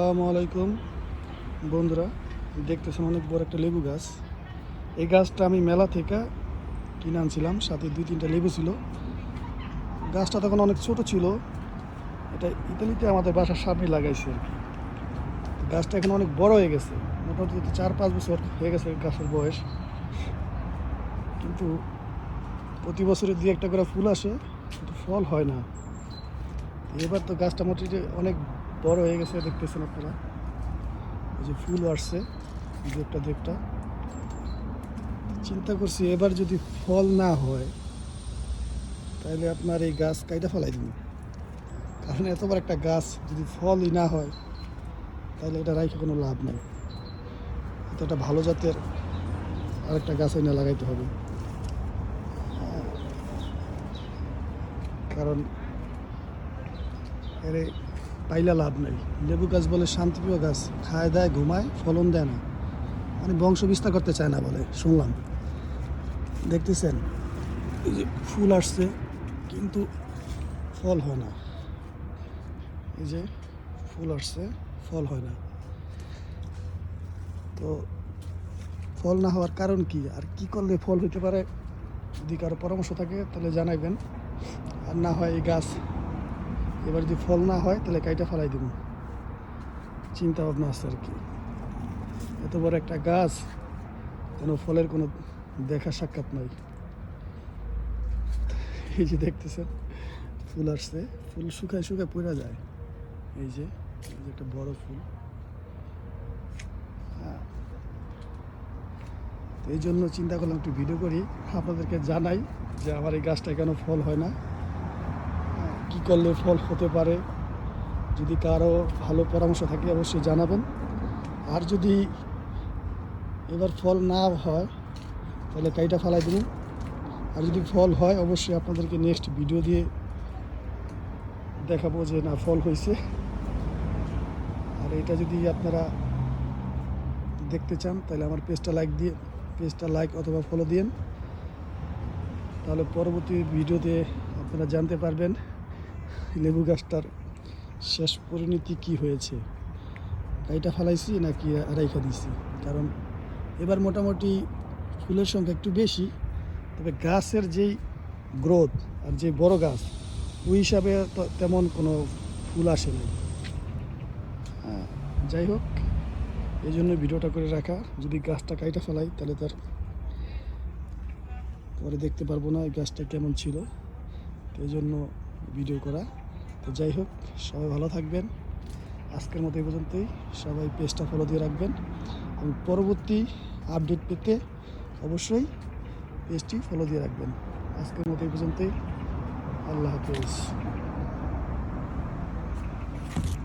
আসসালামু আলাইকুম। বন্ধুরা দেখতেছেন অনেক বড় একটা লেবু গাছ। এই গাছটা আমি মেলা থেকে কিনে আনছিলাম, সাথে দুই তিনটা লেবু ছিল। গাছটা তখন অনেক ছোট ছিল। এটা ইতালিতে আমাদের বাসার সামনে লাগাইছে আর কি। গাছটা এখন অনেক বড় হয়ে গেছে। মোটামুটি চার পাঁচ বছর হয়ে গেছে গাছের বয়স। কিন্তু প্রতি বছরে দুই একটা করে ফুল আসে, কিন্তু ফল হয় না। এবার তো গাছটা মোটামুটি অনেক বড় হয়ে গেছে, দেখতেছেন আপনারা। এই যে ফুল আসছে দু একটা দু চিন্তা করছি, এবার যদি ফল না হয় তাহলে আপনার এই গাছ কাইটা ফেলাই দিন কারণ এতবার একটা গাছ যদি ফলই না হয় তাহলে এটা রাইখে কোনো লাভ নেই। তো একটা ভালো জাতের আরেকটা গাছ এনে লাগাইতে হবে। কারণ পাইলা লাভ নেই। লেবু গাছ বলে শান্তিপ্রিয় গাছ, খায়, দেয়, ঘুমায়, ফলন দেয় না। মানে বংশ বিস্তার করতে চায় না বলে, শুনলাম। দেখতেছেন, এই যে ফুল আসছে, কিন্তু ফল হয় না। এই যে ফুল আসছে, ফল হয় না। তো ফল না হওয়ার কারণ কি? আর কি করলে ফল হইতে পারে? যদি কারও পরামর্শ থাকে, তাহলে জানাইবেন। আর না হয় এই গাছ এবার যদি ফল না হয়, তাহলে কাইটা ফেলাই দিব। চিন্তা ভাবনা আছে আর কি। এত বড় একটা গাছ, কোনো ফলের কোনো দেখা সাক্ষাৎ নাই। এই যে দেখতেছেন, ফুল আসছে। ফুল শুকায় শুকায় পড়ে যায়। এই যে এই যে একটা বড় ফুল। হ্যাঁ। এই জন্য চিন্তা করলাম একটু ভিডিও করি। আপনাদেরকে জানাই যে আমার এই গাছটা কেন ফল হয় না। কি করলে ফল হতে পারে, যদি কারও ভালো পরামর্শ থাকে অবশ্যই জানাবেন। আর যদি এবার ফল না হয়, তাহলে কাইটা ফেলাই দেবেন আর যদি ফল হয়, অবশ্যই আপনাদেরকে নেক্সট ভিডিও দিয়ে দেখাবো যে না, ফল হয়েছে। আর এটা যদি আপনারা দেখতে চান, তাহলে আমার পেজটা লাইক দিয়ে পেজটা লাইক অথবা ফলো দিন তাহলে পরবর্তী ভিডিওতে আপনারা জানতে পারবেন। লেবু গাছটার শেষ পরিণতি কি হয়েছে? গাইটা ফালাইছি নাকি রাইখা দিছি? কারণ এবার মোটামুটি ফুলের সংখ্যা একটু বেশি তবে গাছের যেই গ্রোথ আর যে বড় গাছ ওই হিসাবে তেমন কোনো ফুল আসে নাই। হ্যাঁ, যাই হোক এই জন্য ভিডিওটা করে রাখা। যদি গাছটা কাইটা ফেলাই তাহলে তার পরে দেখতে পারব না এই গাছটা কেমন ছিল। এই জন্য ভিডিও করা। তো যাই হোক, সবাই ভালো থাকবেন। আজকের মতো এই পর্যন্তই। সবাই পেজটা ফলো দিয়ে রাখবেন। এবং পরবর্তী আপডেট পেতে অবশ্যই পেজটি ফলো দিয়ে রাখবেন। আজকের মতো এই পর্যন্তই। আল্লাহ হাফেজ।